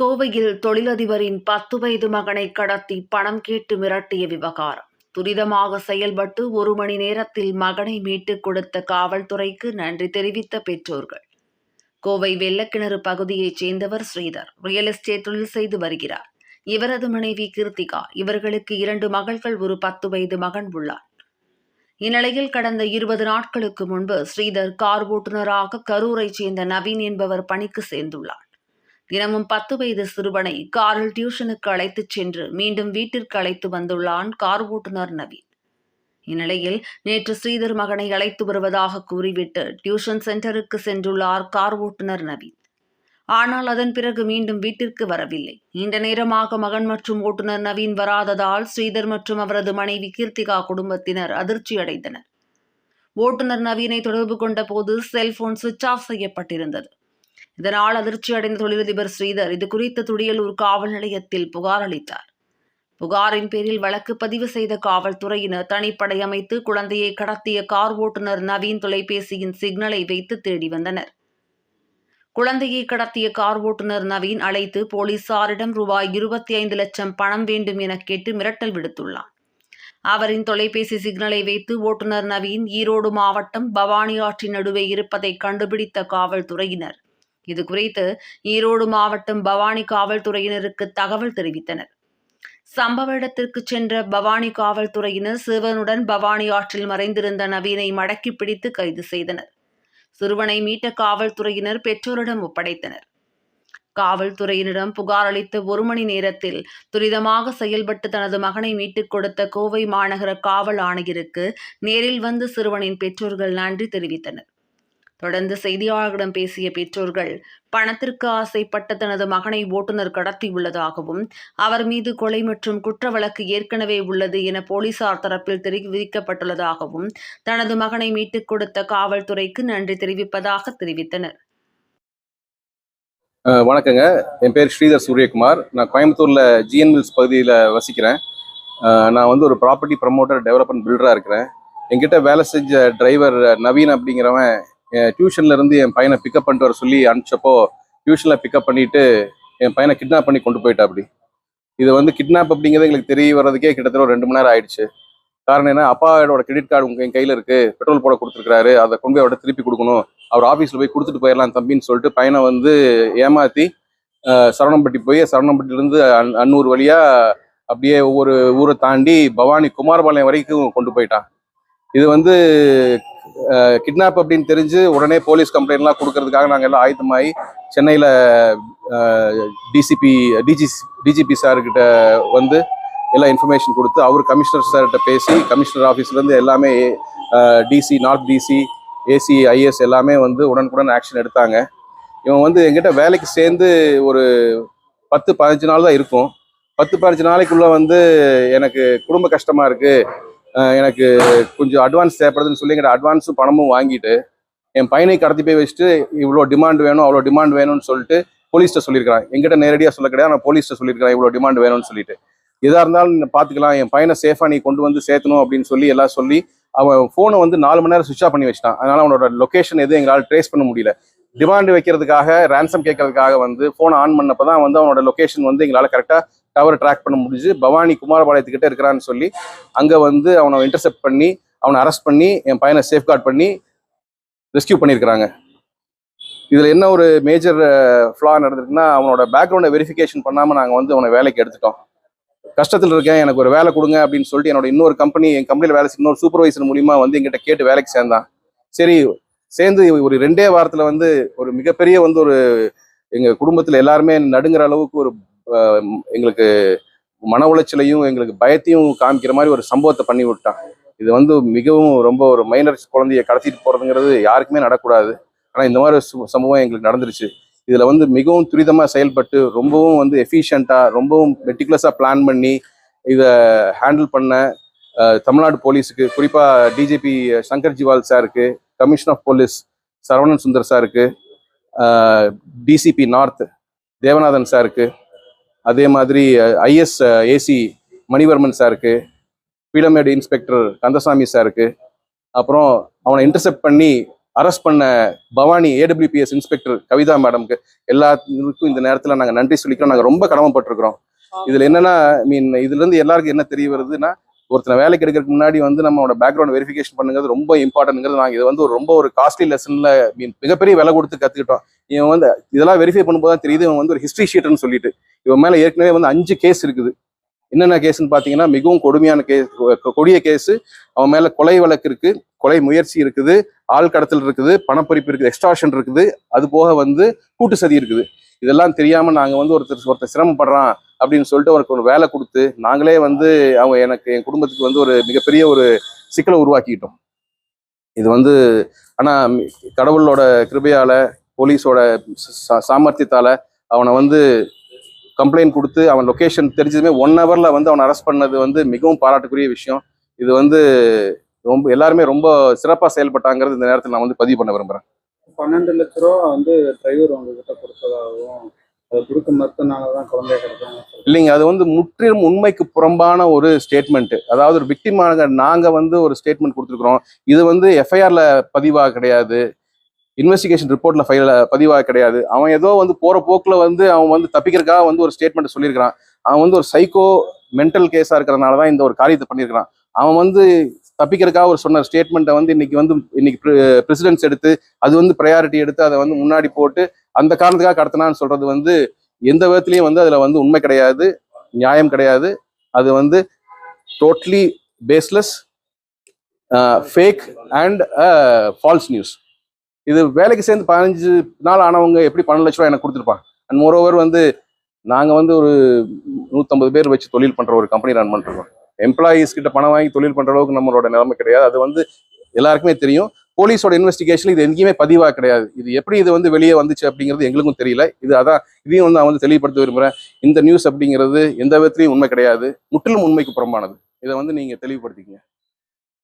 கோவையில் தொழிலதிபரின் பத்து வயது மகனை கடத்தி பணம் கேட்டு மிரட்டிய விவகாரம். துரிதமாக செயல்பட்டு ஒரு மணி நேரத்தில் மகனை மீட்டுக் கொடுத்த காவல்துறைக்கு நன்றி தெரிவித்த பெற்றோர்கள். கோவை வெள்ளக்கிணறு பகுதியைச் சேர்ந்தவர் ஸ்ரீதர். ரியல் எஸ்டேட் தொழில் செய்து வருகிறார். இவரது மனைவி கிருத்திகா. இவர்களுக்கு இரண்டு மகள்கள் ஒரு பத்து வயது மகன் உள்ளார். இந்நிலையில் கடந்த இருபது நாட்களுக்கு முன்பு ஸ்ரீதர் கார் ஓட்டுநராக கரூரைச் சேர்ந்த நவீன் என்பவர் பணிக்கு சேர்ந்துள்ளார். தினமும் பத்து வயது சிறுவனை காரில் டியூஷனுக்கு அழைத்துச் சென்று மீண்டும் வீட்டிற்கு அழைத்து வந்துள்ளான் கார் ஓட்டுநர் நவீன். இந்நிலையில் நேற்று ஸ்ரீதர் மகனை அழைத்து வருவதாக கூறிவிட்டு டியூஷன் சென்டருக்கு சென்றுள்ளார் கார் ஓட்டுநர் நவீன். ஆனால் அதன் பிறகு மீண்டும் வீட்டிற்கு வரவில்லை. நீண்ட நேரமாக மகன் மற்றும் ஓட்டுநர் நவீன் வராததால் ஸ்ரீதர் மற்றும் அவரது மனைவி கீர்த்திகா குடும்பத்தினர் அதிர்ச்சி அடைந்தனர். ஓட்டுநர் நவீனை தொடர்பு கொண்ட போது செல்போன் சுவிட்ச் ஆஃப் செய்யப்பட்டிருந்தது. இதனால் அதிர்ச்சி அடைந்த தொழிலதிபர் ஸ்ரீதர் இது குறித்த துடியலூர் காவல் நிலையத்தில் புகார் அளித்தார். புகாரின் பேரில் வழக்கு பதிவு செய்த காவல்துறையினர் தனிப்படை அமைத்து குழந்தையை கடத்திய கார் ஓட்டுநர் நவீன் தொலைபேசியின் சிக்னலை வைத்து தேடி வந்தனர். குழந்தையை கடத்திய கார் ஓட்டுநர் நவீன் அழைத்து போலீசாரிடம் ரூபாய் இருபத்தி ஐந்து லட்சம் பணம் வேண்டும் என கேட்டு மிரட்டல் விடுத்துள்ளார். அவரின் தொலைபேசி சிக்னலை வைத்து ஓட்டுநர் நவீன் ஈரோடு மாவட்டம் பவானி ஆற்றின் நடுவே இருப்பதை கண்டுபிடித்த காவல்துறையினர் இது குறித்து ஈரோடு மாவட்டம் பவானி காவல்துறையினருக்கு தகவல் தெரிவித்தனர். சம்பவ இடத்திற்கு சென்ற பவானி காவல்துறையினர் சிறுவனுடன் பவானி ஆற்றில் மறைந்திருந்த நவீனை மடக்கி பிடித்து கைது செய்தனர். சிறுவனை மீட்ட காவல்துறையினர் பெற்றோரிடம் ஒப்படைத்தனர். காவல்துறையினரிடம் புகார் அளித்த ஒரு மணி நேரத்தில் துரிதமாக செயல்பட்டு தனது மகனை மீட்டுக் கொடுத்த கோவை மாநகர காவல் ஆணையருக்கு நேரில் வந்து சிறுவனின் பெற்றோர்கள் நன்றி தெரிவித்தனர். தொடர்ந்து செய்தியாளர்களிடம் பேசிய பெற்றோர்கள் பணத்திற்கு ஆசைப்பட்ட தனது மகனை ஓட்டுநர் கடத்தியுள்ளதாகவும் அவர் மீது கொலை மற்றும் குற்ற வழக்கு ஏற்கனவே உள்ளது என போலீசார் தரப்பில் தெரிவிக்கப்பட்டுள்ளதாகவும் தனது மகனை மீட்டுக் கொடுத்த காவல்துறைக்கு நன்றி தெரிவிப்பதாக தெரிவித்தனர். வணக்கங்க. என் பேர் ஸ்ரீதர் சூரியகுமார். நான் கோயம்புத்தூரில் ஜிஎன் மில்ஸ் பகுதியில் வசிக்கிறேன். நான் வந்து ஒரு ப்ராப்பர்ட்டி ப்ரமோட்டர் டெவலப்மெண்ட் பில்டராக இருக்கிறேன். என்கிட்ட வேலை செஞ்ச டிரைவர் நவீன் அப்படிங்கிறவன் டியூஷன்ல இருந்து என் பையனை பிக்கப் பண்ணிட்டு வர சொல்லி அனுப்பிச்சப்போ டியூஷனில் பிக்கப் பண்ணிட்டு என் பையனை கிட்னாப் பண்ணி கொண்டு போயிட்டா அப்படி. இது வந்து கிட்னாப் அப்படிங்கிறது எங்களுக்கு தெரிய வர்றதுக்கே கிட்டத்தட்ட ஒரு ரெண்டு மணி நேரம் ஆயிடுச்சு. காரணம் என்ன? அப்பாவோட கிரெடிட் கார்டு உங்க என் கையில் இருக்கு. பெட்ரோல் போட கொடுத்துருக்காரு அதை கொண்டு போய் அவர்கிட்ட திருப்பி கொடுக்கணும். அவர் ஆஃபீஸில் போய் கொடுத்துட்டு போயிடலாம் தம்பின்னு சொல்லிட்டு பையனை வந்து ஏமாத்தி சரவணம்பட்டி போய் சரவணம்பட்டிலிருந்து அன் அன்னூர் வழியா அப்படியே ஒவ்வொரு ஊரை தாண்டி பவானி குமாரபாளையம் வரைக்கும் கொண்டு போயிட்டான். இது வந்து கிட்னாப் அப்படின்னு தெரிஞ்சு உடனே போலீஸ் கம்ப்ளைண்ட்லாம் கொடுக்கறதுக்காக நாங்கள் எல்லாம் ஆயத்தமாகி சென்னையில் டிசிபி டிஜி டிஜிபி சார்கிட்ட வந்து எல்லா இன்ஃபர்மேஷன் கொடுத்து அவர் கமிஷனர் சார்கிட்ட பேசி கமிஷனர் ஆஃபீஸ்லேருந்து எல்லாமே DC north DC AC IS எல்லாமே வந்து உடனுக்குடன் ஆக்ஷன் எடுத்தாங்க. இவன் வந்து எங்கிட்ட வேலைக்கு சேர்ந்து ஒரு பத்து பதினஞ்சு நாள் தான் இருக்கும். பத்து பதினஞ்சு நாளைக்குள்ளே வந்து எனக்கு குடும்ப கஷ்டமாக இருக்குது எனக்கு கொஞ்சம் அட்வான்ஸ் தேவைப்படுதுன்னு சொல்லி எங்கிட்ட அட்வான்ஸும் பணமும் வாங்கிட்டு என் பையனை கடத்தி போய் வச்சுட்டு இவ்வளோ டிமாண்ட் வேணும் அவ்வளோ டிமாண்ட் வேணும்னு சொல்லிட்டு போலீஸ்கிட்ட சொல்லியிருக்கிறான். எங்கிட்ட நேரடியாக சொல்ல கிடையாது நான் போலீஸ்கிட்ட சொல்லியிருக்கிறேன் இவ்வளோ டிமாண்ட் வேணும்னு சொல்லிட்டு. எதாக இருந்தாலும் பார்த்துக்கலாம் என் பையனை சேஃபாக நீ கொண்டு வந்து சேர்த்தணும் அப்படின்னு சொல்லி எல்லாம் சொல்லி அவன் ஃபோனை வந்து நாலு மணி நேரம் சுவிச் ஆஃப் பண்ணி வச்சிட்டான். அதனால அவனோட லொகேஷன் எதுவும் எங்களால் ட்ரேஸ் பண்ண முடியல. டிமாண்ட் வைக்கிறதுக்காக ரேன்சம் கேட்கறதுக்காக வந்து ஃபோனை ஆன் பண்ணப்போ தான் வந்து அவனோட லொகேஷன் வந்து எங்களால் கரெக்டாக டவர் ட்ராக் பண்ண முடிஞ்சு பவானி குமாரபாளையத்துக்கிட்ட இருக்கிறான்னு சொல்லி அங்கே வந்து அவனை இன்டர்செப்ட் பண்ணி அவனை அரெஸ்ட் பண்ணி என் பையனை சேஃப்கார்ட் பண்ணி ரெஸ்கியூ பண்ணியிருக்கிறாங்க. இதில் என்ன ஒரு மேஜர் ஃப்ளா நடந்திருக்குன்னா அவனோட பேக்ரவுண்டை வெரிஃபிகேஷன் பண்ணாமல் நாங்கள் வந்து அவனை வேலைக்கு எடுத்துட்டோம். கஷ்டத்தில் இருக்கேன் எனக்கு ஒரு வேலை கொடுங்க அப்படின்னு சொல்லிட்டு என்னோட இன்னொரு கம்பெனி என் கம்பெனியில் வேலை செய்ய இன்னொரு சூப்பர்வைசர் மூலியமா வந்து எங்கிட்ட கேட்டு வேலைக்கு சேர்ந்தான். சரி சேர்ந்து ஒரு ரெண்டே வாரத்தில் வந்து ஒரு மிகப்பெரிய வந்து ஒரு எங்கள் குடும்பத்தில் எல்லாருமே நடுங்கிற அளவுக்கு ஒரு எங்களுக்கு மன உளைச்சலையும் எங்களுக்கு பயத்தையும் காமிக்கிற மாதிரி ஒரு சம்பவத்தை பண்ணி விட்டான். இது வந்து மிகவும் ரொம்ப ஒரு மைனர் குழந்தைய கடத்திட்டு போகிறதுங்கிறது யாருக்குமே நடக்கூடாது. ஆனால் இந்த மாதிரி சு- சம்பவம் எங்களுக்கு நடந்துருச்சு. இதில் வந்து மிகவும் துரிதமாக செயல்பட்டு ரொம்பவும் வந்து எஃபிஷியண்ட்டாக ரொம்பவும் மெட்டிகுலஸாக பிளான் பண்ணி இதை ஹேண்டில் பண்ண தமிழ்நாடு போலீஸுக்கு குறிப்பாக டிஜிபி சங்கர் ஜிவால் சாருக்கு commission of police Saravanan Sundar சாருக்கு டிசிபி நார்த் தேவநாதன் சாருக்கு அதே மாதிரி ஐஎஸ் ஏசி மணிவர்மன் சாருக்கு பீடமேடு இன்ஸ்பெக்டர் கந்தசாமி சாருக்கு அப்புறம் அவனை இன்டர்செப்ட் பண்ணி அரெஸ்ட் பண்ண பவானி ஏடபிள்யூபிஎஸ் இன்ஸ்பெக்டர் கவிதா மேடம்க்கு எல்லாருக்கும் இந்த நேரத்துல நாங்க நன்றி சொல்லிக்கிறோம். நாங்க ரொம்ப கடமைப்பட்டிருக்கிறோம். இதுல என்னன்னா மீன் இதுல இருந்து எல்லாருக்கும் என்ன தெரிய வருதுன்னா ஒருத்தனை வேலைக்கு எடுக்கிறதுக்கு முன்னாடி வந்து நம்மளோட பேக்ரவுண்ட் வெரிஃபிகேஷன் பண்ணுங்கிறது ரொம்ப இம்பார்ட்டன்ங்கிறது நாங்கள் இது வந்து ஒரு ரொம்ப ஒரு காஸ்ட்லி லெசனில் மீன் மிகப்பெரிய விலை கொடுத்து கற்றுக்கிட்டோம் இவன் வந்து இதெல்லாம் வெரிஃபை பண்ணும்போது தான் தெரியுது இவன் வந்து ஒரு ஹிஸ்ட்ரி ஷீட்னு சொல்லிட்டு. இவன் மேலே ஏற்கனவே வந்து அஞ்சு கேஸ் இருக்குது. என்னென்ன கேஸ்ன்னு பார்த்தீங்கன்னா மிகவும் கொடுமையான கேஸ் கொடிய கேஸு அவன் மேலே கொலை வழக்கு இருக்குது கொலை முயற்சி இருக்குது ஆள் கடத்தல் இருக்குது பணப்பறிப்பு இருக்குது எக்ஸ்ட்ராஷன் இருக்குது அது போக வந்து கூட்டு சதி இருக்குது. இதெல்லாம் தெரியாமல் நாங்கள் வந்து ஒருத்தர் ஒருத்தர் சிரமப்படுறான் அப்படின்னு சொல்லிட்டு அவருக்கு ஒரு வேலை கொடுத்து நாங்களே வந்து அவங்க எனக்கு என் குடும்பத்துக்கு வந்து ஒரு மிகப்பெரிய ஒரு சிக்கலை உருவாக்கிட்டோம் இது வந்து ஆனால் கடவுளோட கிருபையால் போலீஸோட சா- அவனை வந்து கம்ப்ளைண்ட் கொடுத்து அவன் லொக்கேஷன் தெரிஞ்சதுமே ஒன் ஹவரில் வந்து அவனை அரெஸ்ட் பண்ணது வந்து மிகவும் பாராட்டுக்குரிய விஷயம். இது வந்து ரொம்ப எல்லாருமே ரொம்ப சிறப்பாக செயல்பட்டாங்கிறது இந்த நேரத்தில் நான் வந்து பதிவு பண்ண விரும்புகிறேன் பன்னெண்டு லட்ச ரூபா வந்து டிரைவர் உங்ககிட்ட கொடுத்ததாகவும் அதை கொடுக்க மறுத்தனால தான் குழந்தைய கிடைக்கும் இல்லைங்க அது வந்து முற்றிலும் உண்மைக்கு புறம்பான ஒரு ஸ்டேட்மெண்ட் அதாவது ஒரு விக்டிமாக நாங்க வந்து ஒரு ஸ்டேட்மெண்ட் கொடுத்துருக்குறோம். இது வந்து எஃப்ஐஆர்ல பதிவாக கிடையாது. இன்வெஸ்டிகேஷன் ரிப்போர்ட்ல ஃபைல பதிவாக கிடையாது. அவன் ஏதோ வந்து போற போக்குல வந்து அவன் வந்து தப்பிக்கிறக்காக வந்து ஒரு ஸ்டேட்மெண்ட் சொல்லியிருக்கிறான். அவன் வந்து ஒரு சைக்கோ மென்டல் கேஸா இருக்கிறதுனால தான் இந்த ஒரு காரியத்தை பண்ணியிருக்கிறான். அவன் வந்து தப்பிக்கிறதுக்காக ஒரு சொன்ன ஸ்டேட்மெண்ட்டை வந்து இன்னைக்கு வந்து இன்னைக்கு பிரசிடென்ஸ் எடுத்து அது வந்து ப்ரையாரிட்டி எடுத்து அதை வந்து முன்னாடி போட்டு அந்த காரணத்துக்காக கடத்தினான்னு சொல்றது வந்து எந்த விதத்துலையும் வந்து அதுல வந்து உண்மை கிடையாது நியாயம் கிடையாது. அது வந்து totally baseless fake and false news இது வேலைக்கு சேர்ந்து பதினஞ்சு நாள் ஆனவங்க எப்படி பன்னெண்டு லட்ச ரூபா எனக்கு கொடுத்துருப்பாங்க? அண்ட் மோரோவர் வந்து நாங்கள் வந்து ஒரு நூற்றம்பது பேர் வச்சு தொழில் பண்ணுற ஒரு கம்பெனி ரன் பண்ணிருக்கோம் எம்ப்ளாயீஸ் கிட்ட பணம் வாங்கி தொழில் பண்ணுற அளவுக்கு நம்மளோட நிலைமை கிடையாது. அது வந்து எல்லாருக்குமே தெரியும். போலீஸோட இன்வெஸ்டிகேஷன் இது எங்கேயுமே பதிவாக கிடையாது. இது எப்படி இது வந்து வெளியே வந்துச்சு அப்படிங்கிறது எங்களுக்கும் தெரியல. இது அதான் இதையும் வந்து நான் வந்து தெளிவுபடுத்த விரும்புகிறேன் இந்த நியூஸ் அப்படிங்கிறது எந்த விதத்துலையும் உண்மை கிடையாது. முற்றிலும் உண்மைக்கு புறம்பானது. இதை வந்து நீங்கள் தெளிவுபடுத்திக்கங்க.